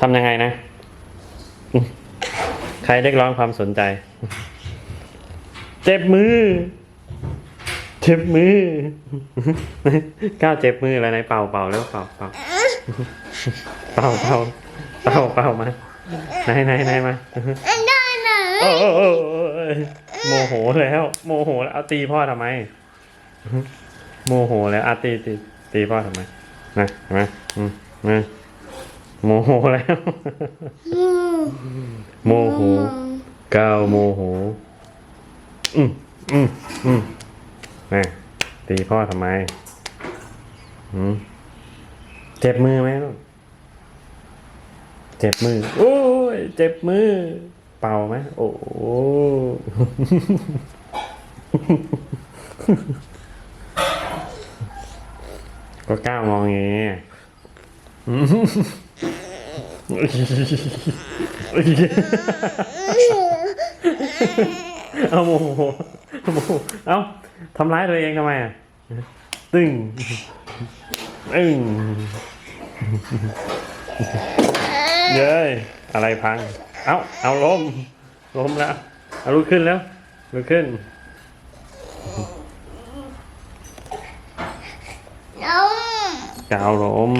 ทำยังไงนะ ใครเรียกร้องความสนใจ เจ็บมือ เจ็บมือ ก้าวเจ็บมืออะไรไหนเป่าเป่าแล้วเป่าเป่าเป่าเป่าเป่าเป่ามาไหนไหนไหนมาได้ไหนโอ้โอ้โอ้โอ้โมโหแล้ว โมโหแล้วเอาตีพ่อทำไม โมโหแล้วอาตีตีตีพ่อทำไมนะเห็นไหมอืมนะ โมโหแล้ว โมโหก้าวโมโห อืมอืมอืมนะตีพ่อทำไมอืมเจ็บมือไหมลูกเจ็บมือ โอ้ยเจ็บมือ เป่าไหมโอ้โหก็ก้าวมองอย่างงี้ เอาโมโหเอาโมโหเอาทำร้ายตัวเองทำไมอะตึงตึงเย้ยอะไรพัง เอาเอาล้มล้มแล้วเอาลุกขึ้นแล้วลุกขึ้นน้องกาวล้ม